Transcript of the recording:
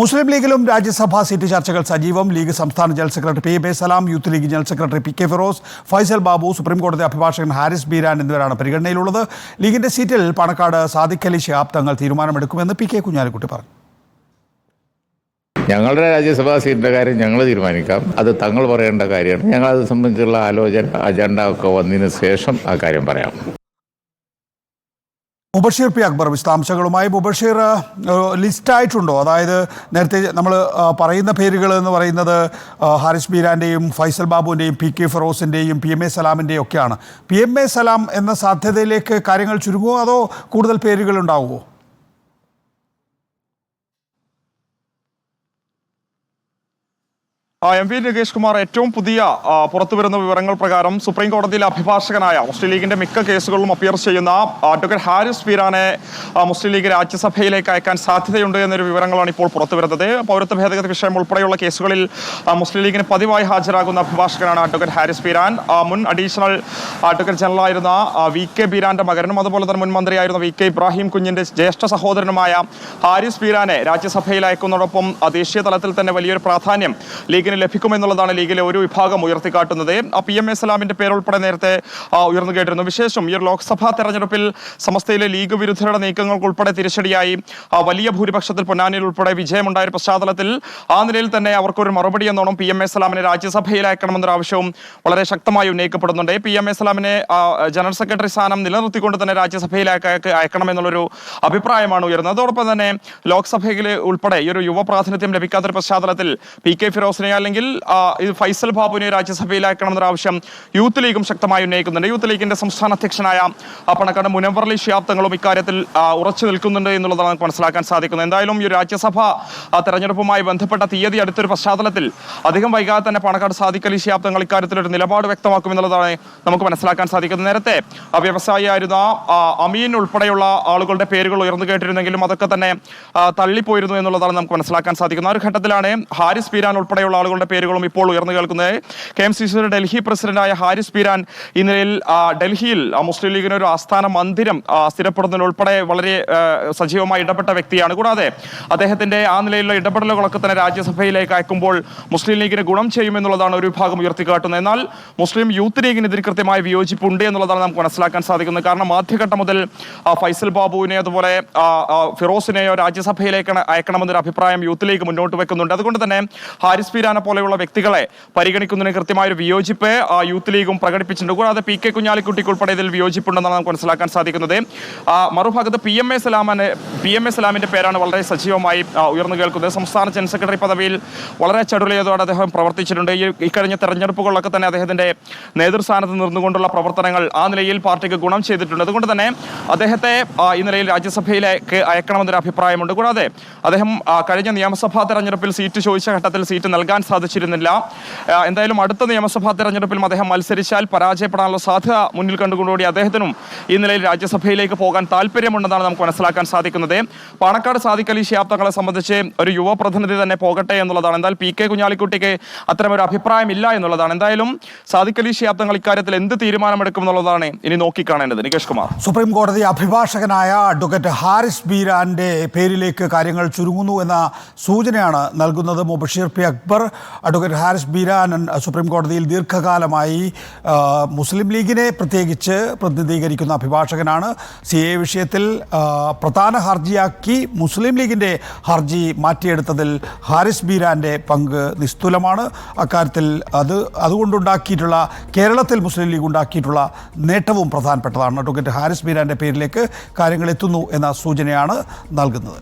മുസ്ലിം ലീഗിലും രാജ്യസഭാ seat ചർച്ചകൾ സജീവം. League സംസ്ഥാന general secretary P A Salam youth league general secretary P K Firoz Faisal Babu സുപ്രീംകോടതി അഭിഭാഷകൻ ഹാരിസ് ബീരാൻ എന്നിവരാണ് പരിഗണനയിലുള്ളത്. ലീഗിന്റെ സീറ്റിൽ പണക്കാട് സാദിഖ് അലി തങ്ങൾ തീരുമാനമെടുക്കുമെന്ന് പി കെ കുഞ്ഞാലിക്കുട്ടി പറഞ്ഞു. ഞങ്ങളുടെ രാജ്യസഭാ സീറ്റിന്റെ കാര്യം ഞങ്ങൾ തീരുമാനിക്കാം. അത് തങ്ങൾ പറയേണ്ട കാര്യമാണ്. ഞങ്ങൾ അത് സംബന്ധിച്ചുള്ള ആലോചന അജണ്ട ഒക്കെ വന്നതിന് ശേഷം ആ കാര്യം പറയാം. മുബഷീർ പി അക്ബർ വിശദാംശങ്ങളുമായി. മുബഷീർ ലിസ്റ്റായിട്ടുണ്ടോ? അതായത് നേരത്തെ നമ്മൾ പറയുന്ന പേരുകൾ എന്ന് പറയുന്നത് ഹാരിസ് ബീരാന്റെയും ഫൈസൽ ബാബുവിന്റെയും പി കെ ഫിറോസിന്റെയും പി എം എ സലാമിന്റെയും ഒക്കെയാണ്. പി എം എ സലാം എന്ന സാധ്യതയിലേക്ക് കാര്യങ്ങൾ ചുരുങ്ങുമോ അതോ കൂടുതൽ പേരുകൾ ഉണ്ടാവുമോ എം വി രകേഷ് കുമാർ ഏറ്റവും പുതിയ പുറത്തു വരുന്ന വിവരങ്ങൾ പ്രകാരം സുപ്രീം കോടതിയിലെ അഭിഭാഷകനായ മുസ്ലിം ലീഗിന്റെ മിക്ക കേസുകളിലും അപ്പിയർ ചെയ്യുന്ന അഡ്വക്കേറ്റ് ഹാരിസ് പീരാനെ മുസ്ലിം ലീഗ് രാജ്യസഭയിലേക്ക് അയക്കാൻ സാധ്യതയുണ്ട് എന്നൊരു വിവരങ്ങളാണ് ഇപ്പോൾ പുറത്തു വരുന്നത്. പൗരത്വ ഭേദഗതി വിഷയം ഉൾപ്പെടെയുള്ള കേസുകളിൽ മുസ്ലിം ലീഗിന് പതിവായി ഹാജരാകുന്ന അഭിഭാഷകനാണ് അഡ്വക്കേറ്റ് ഹാരിസ് പീരാൻ. മുൻ അഡീഷണൽ അഡ്വക്കേറ്റ് ജനറലായിരുന്ന വി കെ ബീരാന്റെ മകനും അതുപോലെ തന്നെ മുൻ മന്ത്രിയായിരുന്ന വി കെ ഇബ്രാഹിം കുഞ്ഞിന്റെ ജ്യേഷ്ഠ സഹോദരനുമായ ഹാരിസ് പീരാനെ രാജ്യസഭയിൽ അയക്കുന്നതോടൊപ്പം ദേശീയ തലത്തിൽ തന്നെ വലിയൊരു പ്രാധാന്യം ലീഗിന് ലഭിക്കുമെന്നുള്ളതാണ് ലീഗിലെ ഒരു വിഭാഗം ഉയർത്തിക്കാട്ടുന്നത്. ആ പി എം എ സലാമിന്റെ പേരുൾപ്പെടെ നേരത്തെ ഉയർന്നു കേട്ടിരുന്നു. വിശേഷം ഈ ലോക്സഭാ തെരഞ്ഞെടുപ്പിൽ സമസ്തയിലെ ലീഗ് വിരുദ്ധരുടെ നീക്കങ്ങൾക്ക് ഉൾപ്പെടെ തിരിച്ചടിയായി. വലിയ ഭൂരിപക്ഷത്തിൽ പൊന്നാനിയിൽ ഉൾപ്പെടെ വിജയമുണ്ടായ പശ്ചാത്തലത്തിൽ ആ നിലയിൽ തന്നെ അവർക്കൊരു മറുപടി എന്നോണം പി എം എ സലാമിനെ രാജ്യസഭയിൽ അയക്കണമെന്നൊരു ആവശ്യവും വളരെ ശക്തമായി ഉന്നയിക്കപ്പെടുന്നുണ്ട്. പി എം എ സലാമിനെ ജനറൽ സെക്രട്ടറി സ്ഥാനം നിലനിർത്തിക്കൊണ്ട് തന്നെ അയക്ക- അയക്കണമെന്നുള്ളൊരു അഭിപ്രായമാണ് ഉയർന്നത് അതോടൊപ്പം തന്നെ ലോക്സഭയിൽ ഉൾപ്പെടെ ഈ ഒരു യുവ പ്രാതിനിധ്യം ലഭിക്കാത്തൊരു പശ്ചാത്തലത്തിൽ പി കെ ഫിറോസിനെ അല്ലെങ്കിൽ ഇത് ഫൈസൽ ബാബുവിനെ രാജ്യസഭയിലാക്കണമെന്നൊരു ആവശ്യം യൂത്ത് ലീഗും ശക്തമായി ഉന്നയിക്കുന്നുണ്ട്. യൂത്ത് ലീഗിന്റെ സംസ്ഥാന അധ്യക്ഷനായ പണക്കാട് മുനവർലി ഷിയാബ് തങ്ങളും ഇക്കാര്യത്തിൽ ഉറച്ചു നിൽക്കുന്നുണ്ട് എന്നുള്ളതാണ് നമുക്ക് മനസ്സിലാക്കാൻ സാധിക്കുന്നത്. എന്തായാലും ഈ രാജ്യസഭ തെരഞ്ഞെടുപ്പുമായി ബന്ധപ്പെട്ട തീയതി അടുത്തൊരു പശ്ചാത്തലത്തിൽ അധികം വൈകാതെ തന്നെ പണക്കാട് സാധിക്കലി ശിയാബ്ദങ്ങൾ ഇക്കാര്യത്തിൽ ഒരു നിലപാട് വ്യക്തമാക്കും എന്നുള്ളതാണ് നമുക്ക് മനസ്സിലാക്കാൻ സാധിക്കുന്നത്. നേരത്തെ വ്യവസായിയായിരുന്ന അമീൻ ഉൾപ്പെടെയുള്ള ആളുകളുടെ പേരുകൾ ഉയർന്നു കേട്ടിരുന്നെങ്കിലും അതൊക്കെ തന്നെ തള്ളിപ്പോയിരുന്നു എന്നുള്ളതാണ് നമുക്ക് മനസ്സിലാക്കാൻ സാധിക്കുന്നത്. ആ ഒരു ഘട്ടത്തിലാണ് ഹാരിസ് പീരാൻ ഉൾപ്പെടെയുള്ള ആളുകളുടെ പേരുകളും ഇപ്പോൾ ഉയർന്നു കേൾക്കുന്നത്. കെ എം സി സിയുടെ ഡൽഹി പ്രസിഡന്റായ ഹാരിസ് പീരാൻ ഇന്നലെ ഡൽഹിയിൽ മുസ്ലിം ലീഗിന് ഒരു ആസ്ഥാന മന്ദിരം ഉൾപ്പെടെ വളരെ സജീവമായി ഇടപെട്ട വ്യക്തിയാണ്. കൂടാതെ അദ്ദേഹത്തിന്റെ ആ നിലയിലുള്ള ഇടപെടലുകളൊക്കെ തന്നെ രാജ്യസഭയിലേക്ക് അയക്കുമ്പോൾ മുസ്ലിം ലീഗിന് ഗുണം ചെയ്യുമെന്നുള്ളതാണ് ഒരു വിഭാഗം ഉയർത്തിക്കാട്ടുന്നത് എന്നാൽ മുസ്ലിം യൂത്ത് ലീഗിന് ഇതിന് കൃത്യമായ വിയോജിപ്പുണ്ട് എന്നുള്ളതാണ് നമുക്ക് മനസ്സിലാക്കാൻ സാധിക്കുന്നത്. കാരണം ആദ്യഘട്ടം മുതൽ ഫൈസൽ ബാബുവിനെ അതുപോലെ ഫിറോസിനെയോ രാജ്യസഭയിലേക്ക് അയക്കണമെന്നൊരു അഭിപ്രായം യൂത്ത് ലീഗ് മുന്നോട്ട് വെക്കുന്നുണ്ട്. അതുകൊണ്ട് തന്നെ ഹാരിസ് പീരാനെ പോലെയുള്ള വ്യക്തികളെ പരിഗണിക്കുന്നതിന് കൃത്യമായ ഒരു വിയോജിപ്പ് യൂത്ത് ലീഗും പ്രകടിപ്പിച്ചിട്ടുണ്ട്. കൂടാതെ പി കെ കുഞ്ഞാലിക്കുട്ടിക്ക് ഉൾപ്പെടെ ഇതിൽ വിയോജിപ്പുണ്ടെന്നാണ് നമുക്ക് മനസ്സിലാക്കാൻ സാധിക്കുന്നത്. മറുഭാഗത്ത് പി എം എ സലാമിന് പി എം എ സലാമിന്റെ പേരാണ് വളരെ സജീവമായി ഉയർന്നു കേൾക്കുന്നത്. സംസ്ഥാന ജനറൽ സെക്രട്ടറി പദവിയിൽ വളരെ ചടുലയതോടെ അദ്ദേഹം പ്രവർത്തിച്ചിട്ടുണ്ട്. ഈ ഇക്കഴിഞ്ഞ തെരഞ്ഞെടുപ്പുകളിലൊക്കെ തന്നെ അദ്ദേഹത്തിന്റെ നേതൃസ്ഥാനത്ത് നിന്നുകൊണ്ടുള്ള പ്രവർത്തനങ്ങൾ ആ നിലയിൽ പാർട്ടിക്ക് ഗുണം ചെയ്തിട്ടുണ്ട്. അതുകൊണ്ട് തന്നെ അദ്ദേഹത്തെ ഈ നിലയിൽ രാജ്യസഭയിലേക്ക് അയക്കണമെന്നൊരു അഭിപ്രായമുണ്ട്. കൂടാതെ അദ്ദേഹം കഴിഞ്ഞ നിയമസഭാ തെരഞ്ഞെടുപ്പിൽ സീറ്റ് ചോദിച്ച ഘട്ടത്തിൽ സീറ്റ് നൽകാൻ സാധിച്ചിരുന്നില്ല. എന്തായാലും അടുത്ത നിയമസഭാ തെരഞ്ഞെടുപ്പിലും അദ്ദേഹം മത്സരിച്ചാൽ പരാജയപ്പെടാനുള്ള സാധ്യത മുന്നിൽ കണ്ടുകൊണ്ടുകൂടി അദ്ദേഹത്തിനും ഈ നിലയിൽ രാജ്യസഭയിലേക്ക് പോകാൻ താല്പര്യമുണ്ടെന്നാണ് നമുക്ക് മനസ്സിലാക്കാൻ സാധിക്കുന്നത്. പാണക്കാട് സാദിഖ് അലി ഷിയാബ് തങ്ങളെ സംബന്ധിച്ച് ഒരു യുവപ്രതിനിധി തന്നെ പോകട്ടെ എന്നുള്ളതാണ്. എന്നാൽ പി കെ കുഞ്ഞാലിക്കുട്ടിക്ക് അത്തരമൊരു അഭിപ്രായമില്ല എന്നുള്ളതാണ്. എന്തായാലും സാദിഖ് അലി ഷിയാബ് തങ്ങൾ ഇക്കാര്യത്തിൽ എന്ത് തീരുമാനമെടുക്കും എന്നുള്ളതാണ് ഇനി നോക്കിക്കാണേണ്ടത്. നികേഷ് കുമാർ. സുപ്രീം കോടതി അഭിഭാഷകനായ അഡ്വക്കേറ്റ് ഹാരിസ് ബീരാന്റെ പേരിലേക്ക് കാര്യങ്ങൾ ചുരുങ്ങുന്നു എന്ന സൂചനയാണ് നൽകുന്നത് മുബഷീർ പി അക്ബർ അഡ്വക്കേറ്റ് ഹാരിസ് ബീരാനൻ സുപ്രീം കോടതിയിൽ ദീർഘകാലമായി മുസ്ലിം ലീഗിനെ പ്രത്യേകിച്ച് പ്രതിനിധീകരിക്കുന്ന അഭിഭാഷകനാണ്. സി എ വിഷയത്തിൽ പ്രധാന ഹർജിയാക്കി മുസ്ലിം ലീഗിന്റെ ഹർജി മാറ്റിയെടുത്തതിൽ ഹാരിസ് ബീരാന്റെ പങ്ക് നിസ്തുലമാണ്. അക്കാര്യത്തിൽ അത് അതുകൊണ്ടുണ്ടാക്കിയിട്ടുള്ള കേരളത്തിൽ മുസ്ലിം ലീഗ് ഉണ്ടാക്കിയിട്ടുള്ള നേട്ടവും പ്രധാനപ്പെട്ടതാണ്. അഡ്വക്കേറ്റ് ഹാരിസ് ബീരാന്റെ പേരിലേക്ക് കാര്യങ്ങൾ എത്തുന്നു എന്ന സൂചനയാണ് നൽകുന്നത്.